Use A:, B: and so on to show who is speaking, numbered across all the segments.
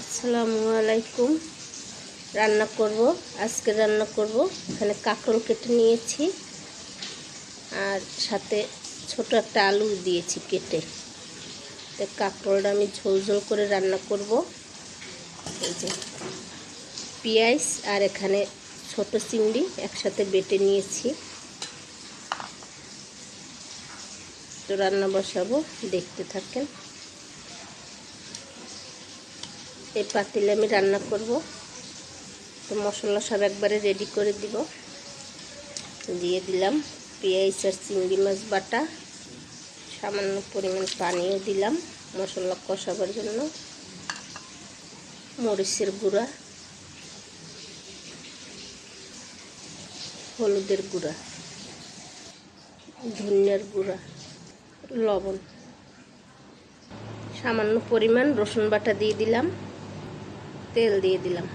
A: আসসালামু আলাইকুম। রান্না করব, আজকে রান্না করব। এখানে কাঁকরোল কেটে নিয়েছি, আর সাথে ছোট একটা আলু দিয়েছি কেটে। তো কাঁকরোলটা আমি ঝোল ঝোল করে রান্না করব। এই যে পেঁয়াজ আর এখানে ছোট চিংড়ি একসাথে বেটে নিয়েছি। তো রান্না বসাবো, দেখতে থাকেন। এই পাতিলে আমি রান্না করব। তো মশলা সব একবারে রেডি করে দিব। দিয়ে দিলাম পেঁয়াজ আর চিংড়ি মাছ বাটা। সামান্য পরিমাণ পানিও দিলাম মশলা কষাবার জন্য। মরিচের গুঁড়া। হলুদের গুঁড়া। ধনিয়ার গুঁড়া। লবণ। সামান্য পরিমাণ রসুন বাটা দিয়ে দিলাম। তেল দিয়ে দিলাম।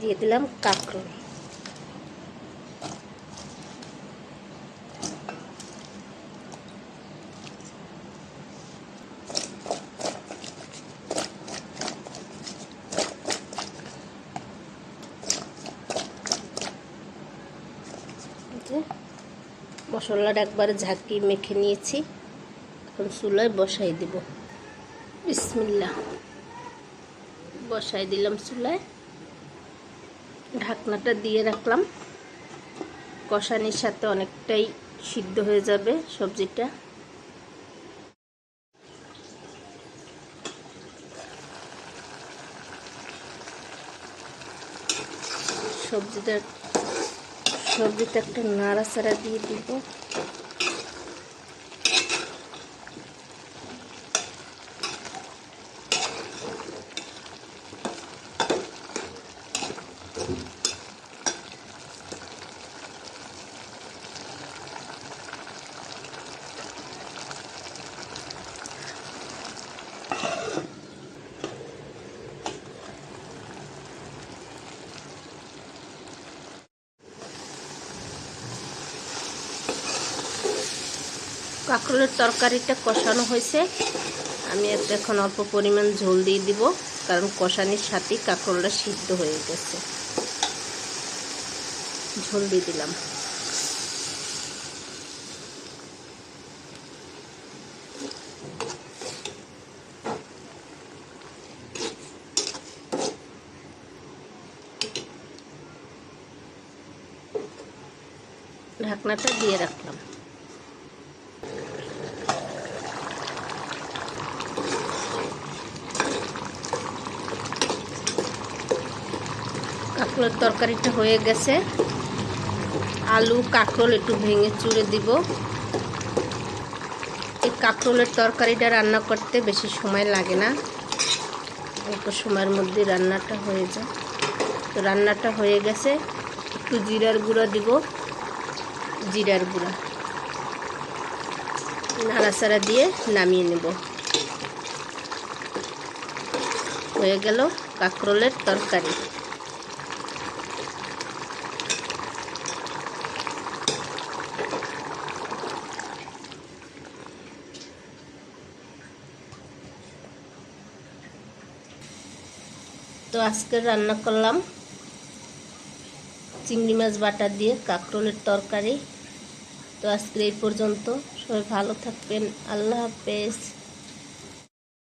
A: দিয়ে দিলাম কাঁকরোল। মশলাটা একবারে ঝাঁকি মেখে নিয়েছি। এখন চুলায় বসাই দিব। বিসমিল্লা বসাই দিলাম চুলায়। ঢাকনাটা দিয়ে রাখলাম। কষানির সাথে অনেকটাই সিদ্ধ হয়ে যাবে সবজিটা। সবজিটা সবজিটা একটা নাড়াচাড়া দিয়ে দিব। কাঁকরোলের তরকারিটা কষানো হয়েছে। আমি একটা এখন অল্প পরিমাণ ঝোল দিয়ে দিব, কারণ কষানির সাথেই কাঁকরোলটা সিদ্ধ হয়ে গেছে। ঝোল দিয়ে দিলাম। ঢাকনাটা দিয়ে রাখলাম। কাঁকরোলের তরকারিটা হয়ে গেছে। আলু কাঁকরোল একটু ভেঙে চুড়ে দিব। এই কাঁকরোলের তরকারিটা রান্না করতে বেশি সময় লাগে না। অল্প সময়ের মধ্যে রান্নাটা হয়ে যায়। তো রান্নাটা হয়ে গেছে। একটু জিরার গুঁড়া দিব। জিরার গুঁড়া। নাড়াচাড়া দিয়ে নামিয়ে নেব। হয়ে গেল কাঁকরোলের তরকারি। তো আজকে রান্না করলাম চিংড়ি মাছ বাটা দিয়ে কাঁকরোলের তরকারি। তো আজকে এই পর্যন্ত। সবাই ভালো থাকবেন। আল্লাহ হাফেজ।